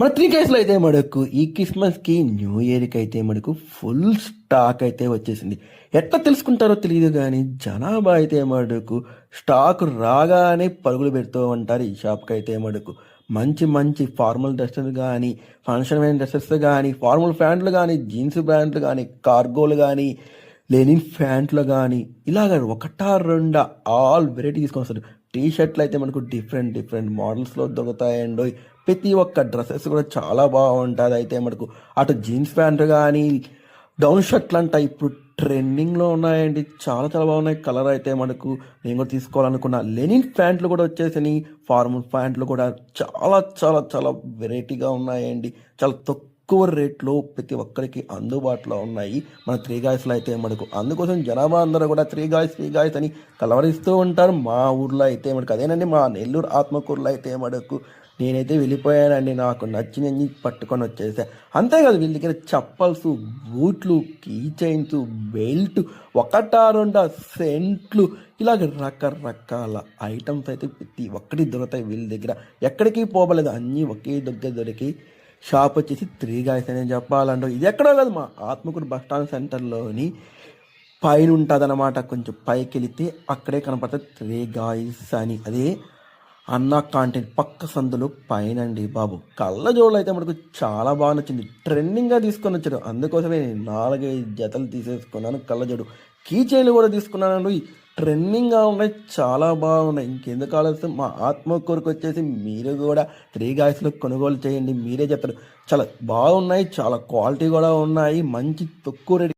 మన త్రీ కేసులు అయితే మనకు ఈ క్రిస్మస్కి న్యూ ఇయర్కి అయితే మనకు ఫుల్ స్టాక్ అయితే వచ్చేసింది. ఎట్లా తెలుసుకుంటారో తెలియదు కానీ జనాభా అయితే మనకు స్టాక్ రాగానే పరుగులు పెడుతూ ఉంటారు ఈ షాప్కి అయితే మనకు మంచి మంచి ఫార్మల్ డ్రెస్సెస్ కానీ ఫంక్షన్ వేర్ డ్రెస్సెస్ కానీ ఫార్మల్ ప్యాంట్లు కానీ జీన్స్ ప్యాంట్లు కానీ కార్గోలు కానీ లెనిన్ ప్యాంట్లు కానీ ఇలాగ ఒకటా రెండా ఆల్ వెరైటీ తీసుకొని వస్తారు. టీ షర్ట్లు అయితే మనకు డిఫరెంట్ డిఫరెంట్ మోడల్స్లో దొరుకుతాయండి. ప్రతి ఒక్క డ్రెస్సెస్ కూడా చాలా బాగుంటుంది. అయితే మనకు అటు జీన్స్ ప్యాంట్ కానీ డౌన్ షర్ట్లు అంట ఇప్పుడు ట్రెండింగ్లో ఉన్నాయండి. చాలా చాలా బాగున్నాయి. కలర్ అయితే మనకు నేను కూడా తీసుకోవాలనుకున్నా. లెనిన్ ప్యాంట్లు కూడా వచ్చేసినాయి. ఫార్మల్ ప్యాంట్లు కూడా చాలా చాలా చాలా వెరైటీగా ఉన్నాయండి. చాలా తక్కువ తక్కువ రేట్లో ప్రతి ఒక్కరికి అందుబాటులో ఉన్నాయి. మన త్రీ గాయస్లో అయితే మనకు అందుకోసం జనాభా అందరూ కూడా త్రీ గాయస్ త్రీ గాయస్ అని కలవరిస్తూ ఉంటారు. మా ఊర్లో అయితే మనకు అదేనండి మా నెల్లూరు ఆత్మకూరులో అయితే మనకు నేనైతే వెళ్ళిపోయానండి. నాకు నచ్చినవి పట్టుకొని వచ్చేసా. అంతేకాదు వీళ్ళ దగ్గర చప్పల్స్ బూట్లు కీ చైన్స్ బెల్ట్ ఒకటా రెండా సెంట్లు ఇలాగ రకరకాల ఐటమ్స్ అయితే ప్రతి ఒక్కటి దొరుకుతాయి వీళ్ళ దగ్గర. ఎక్కడికి పోవలేదు అన్నీ ఒకే దగ్గర దొరికి షాప్ వచ్చేసి త్రీ గాయస్ అని చెప్పాలంటే ఇది ఎక్కడో కాదు మా ఆత్మకూరు బస్ స్టాండ్ సెంటర్లోని పైన ఉంటుందన్నమాట. కొంచెం పైకి వెళితే అక్కడే కనపడుతుంది త్రీ గాయస్ అని. అదే అన్న కాంటెంట్ పక్క సందులు పైన అండి బాబు కళ్ళజోళ్ళు అయితే మనకు చాలా బాగా నచ్చింది. ట్రెండింగ్గా తీసుకొని వచ్చాడు అందుకోసమే నేను నాలుగైదు జతలు తీసేసుకున్నాను కళ్ళజోడు కీ చైన్లు కూడా తీసుకున్నాను ట్రెండింగ్గా ఉన్నాయి చాలా బాగున్నాయి. ఇంకెందుకు ఆలోచిస్తే మా ఆత్మకూరుకు వచ్చేసి మీరు కూడా త్రీ గాయస్లో కొనుగోలు చేయండి. మీరే చెప్తారు. చాలా బాగున్నాయి చాలా క్వాలిటీ కూడా ఉన్నాయి. మంచి తక్కువ రేటు